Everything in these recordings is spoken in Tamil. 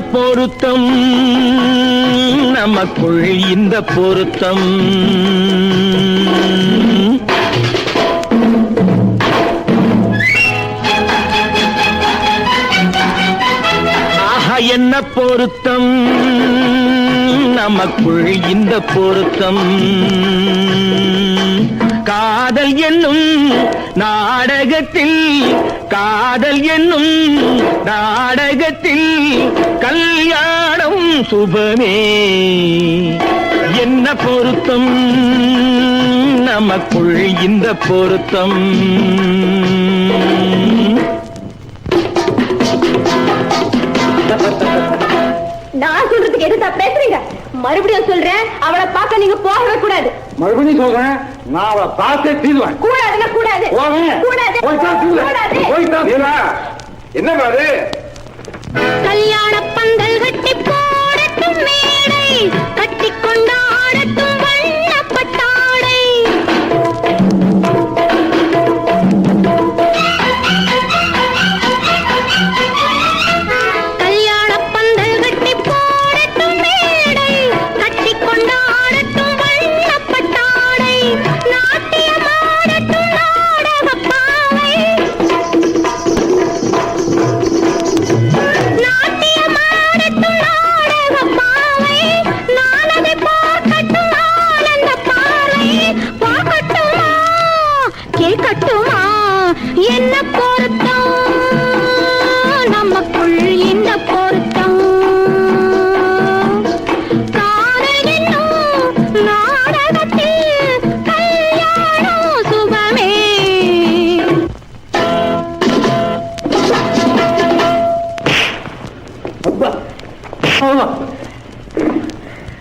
பொருத்தம். நமக்குள் இந்த பொருத்தம். என்ன பொருத்தம்? நமக்குள் இந்த பொருத்தம். காதல் என்னும் நாடகத்தில் காதல் என்னும் நாடகத்தில் கல்யாணம் சுபமே. என்ன பொருத்தம்? நமக்குள் இந்த பொருத்தம். நான் சொல்றதுக்கு எதுதா பேசுறீங்க? மறுபடியும் சொல்றேன் அவளை பார்க்க நீங்க போகவே கூடாது. மறுபடியும் சொல்றேன் நான் அவளை பார்த்தே தீருவேன். கூடாதுன்னா கூடாது. கூடாது. என்ன பாரு? கல்யாண பந்தல் கட்டி போடட்டும் மேடை.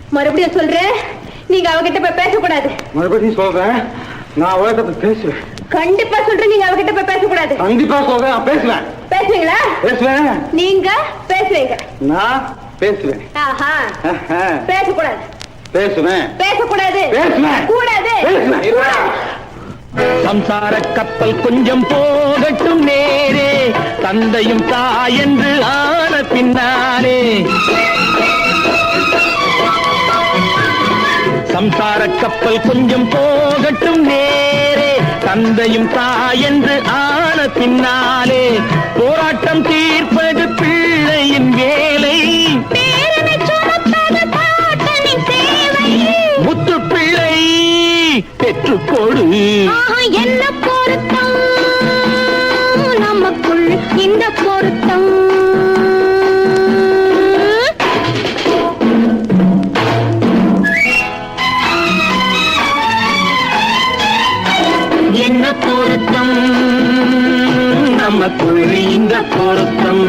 மறுபடியும் சொல்றேன் நீங்க அவகிட்ட போய் பேசக்கூடாது. மறுபடியும் சொல்றேன் நான் அவகிட்ட பேசுவேன். கண்டிப்பா சொல்றேன் நீங்க அவகிட்ட போய் பேசக்கூடாது. கண்டிப்பா சொல்றேன் நான் பேசுவேன். பேசுவீங்களா? பேசுவேன். நீங்க பேசுவீங்க. நான் பேசுவேன். ஆஹா. பேசக்கூடாது. பேசுவேன். பேசக்கூடாது. பேசுவேன். கூடாது. பேசுவேன். சம்சார கப்பல் கொஞ்சம் போகட்டும் நேரே. தந்தையும் தாயென்று ஆன பின்னாலே. சம்சார கப்பல் கொஞ்சம் போகட்டும் நேரே. தந்தையும் தாயென்று ஆன பின்னாலே போராட்டம் தீர்ப்பது பிள்ளையின் வேலை. முத்து பிள்ளை பெற்றுக்கொடு என்ன பொருத்தம்? நமக்குள் இந்த பொருத்தம். என்ன பொருத்தம்? நமக்குள் இந்த பொருத்தம்.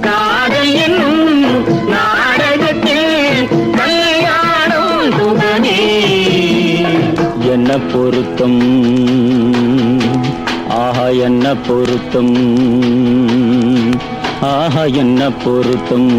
காதல் என்னும் நாடகத்தில் கல்யாணம் சுகமே என்ன பொருத்தம்? ஆஹா என்ன பொருத்தம்? ஆஹா என்ன பொருத்தம்?